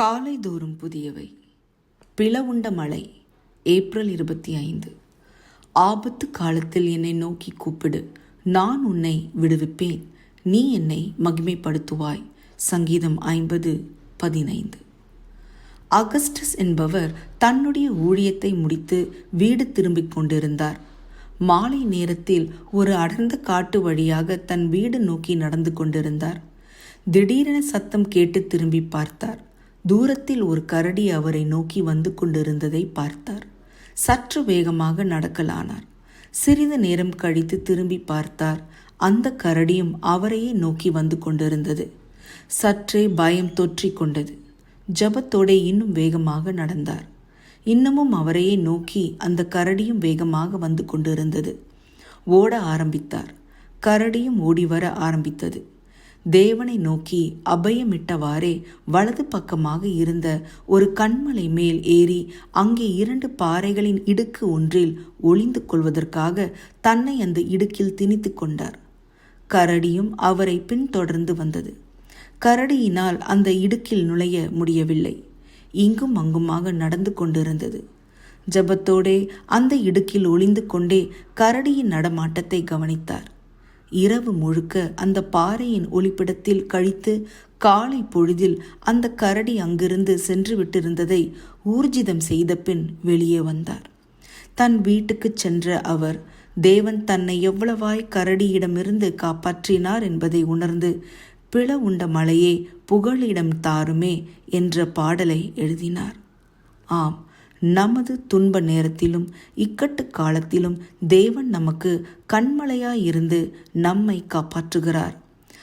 காலை தோறும் புதியவை. பிளவுண்ட மழை ஏப்ரல் இருபத்தி ஐந்து ஆபத்து காலத்தில் என்னை நோக்கி கூப்பிடு. நான் உன்னை விடுவிப்பேன். நீ என்னை மகிமைப்படுத்துவாய். சங்கீதம் ஐம்பது பதினைந்து. அகஸ்டஸ் என்பவர் தன்னுடைய ஊழியத்தை முடித்து வீடு திரும்பிக் கொண்டிருந்தார். மாலை நேரத்தில் ஒரு அடர்ந்த காட்டு வழியாக தன் வீடு நோக்கி நடந்து கொண்டிருந்தார். திடீரென சத்தம் கேட்டு திரும்பி பார்த்தார். தூரத்தில் ஒரு கரடி அவரை நோக்கி வந்து கொண்டிருந்ததை பார்த்தார். சற்று வேகமாக நடக்கலானார். சிறிது நேரம் கழித்து திரும்பி பார்த்தார். அந்த கரடியும் அவரையே நோக்கி வந்து கொண்டிருந்தது. சற்றே பயம் தொற்றிக் கொண்டது. ஜபத்தோடே இன்னும் வேகமாக நடந்தார். இன்னமும் அவரையே நோக்கி அந்த கரடியும் வேகமாக வந்து கொண்டிருந்தது. ஓட ஆரம்பித்தார். கரடியும் ஓடி வர ஆரம்பித்தது. தேவனை நோக்கி அபயமிட்டவாறே வலது பக்கமாக இருந்த ஒரு கண்மலை மேல் ஏறி அங்கே இரண்டு பாறைகளின் இடுக்கு ஒன்றில் ஒளிந்து கொள்வதற்காக தன்னை அந்த இடுக்கில் திணித்து கொண்டார். கரடியும் அவரை பின்தொடர்ந்து வந்தது. கரடியினால் அந்த இடுக்கில் நுழைய முடியவில்லை. இங்கும் அங்குமாக நடந்து கொண்டிருந்தது. ஜபத்தோடே அந்த இடுக்கில் ஒளிந்து கொண்டே கரடியின் நடமாட்டத்தை கவனித்தார். இரவு முழுக்க அந்த பாறையின் ஒளிப்பிடத்தில் கழித்து காலை பொழுதில் அந்த கரடி அங்கிருந்து சென்று விட்டிருந்ததை ஊர்ஜிதம் செய்த பின் வெளியே வந்தார். தன் வீட்டுக்கு சென்ற அவர் தேவன் தன்னை எவ்வளவாய் கரடியிடமிருந்து காப்பாற்றினார் என்பதை உணர்ந்து பிள உண்ட மலையே புகழிடம் தாருமே என்ற பாடலை எழுதினார். ஆம் நமது துன்ப நேரத்திலும் இக்கட்டு காலத்திலும் தேவன் நமக்கு கண்மலையாயிருந்து நம்மை காப்பாற்றுகிறார்.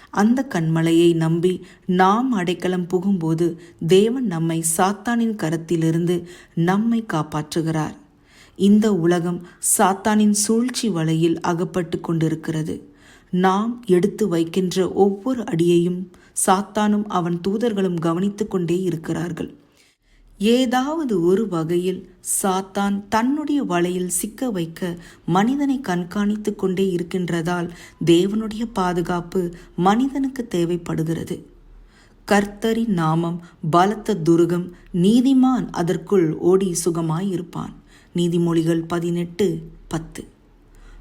அந்த கண்மலையை நம்பி நாம் அடைக்கலம் புகும்போது தேவன் நம்மை சாத்தானின் கரத்திலிருந்து நம்மை காப்பாற்றுகிறார். இந்த உலகம் சாத்தானின் சூழ்ச்சி வலையில் அகப்பட்டு கொண்டிருக்கிறது. நாம் எடுத்து வைக்கின்ற ஒவ்வொரு அடியையும் சாத்தானும் அவன் தூதர்களும் கவனித்து கொண்டே இருக்கிறார்கள். ஏதாவது ஒரு வகையில் சாத்தான் தன்னுடைய வலையில் சிக்க வைக்க மனிதனை கண்காணித்து கொண்டே இருக்கின்றதால் தேவனுடைய பாதுகாப்பு மனிதனுக்கு தேவைப்படுகிறது. கர்த்தரின் நாமம் பலத்த துருகம் நீதிமான் அதற்குள் ஓடி சுகமாயிருப்பான். நீதிமொழிகள் பதினெட்டு பத்து.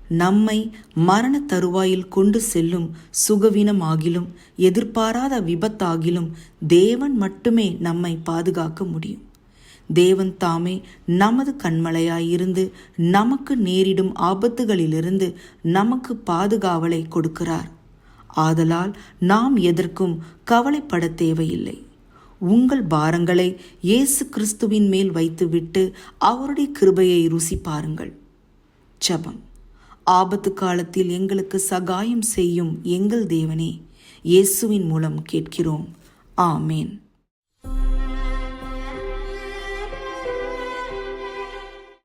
நம்மை மரண தருவாயில் கொண்டு செல்லும் சுகவீனமாகிலும் எதிர்பாராத விபத்தாகிலும் தேவன் மட்டுமே நம்மை பாதுகாக்க முடியும். தேவன் தாமே நமது கண்மலையாயிருந்து நமக்கு நேரிடும் ஆபத்துகளிலிருந்து நமக்கு பாதுகாவலை கொடுக்கிறார். ஆதலால் நாம் எதற்கும் கவலைப்பட தேவையில்லை. உங்கள் பாரங்களை இயேசு கிறிஸ்துவின் மேல் வைத்துவிட்டு அவருடைய கிருபையை ருசி பாருங்கள். ஜபம். ஆபத்து காலத்தில் எங்களுக்கு சகாயம் செய்யும் எங்கள் தேவனே இயேசுவின் மூலம் கேட்கிறோம். ஆமேன்.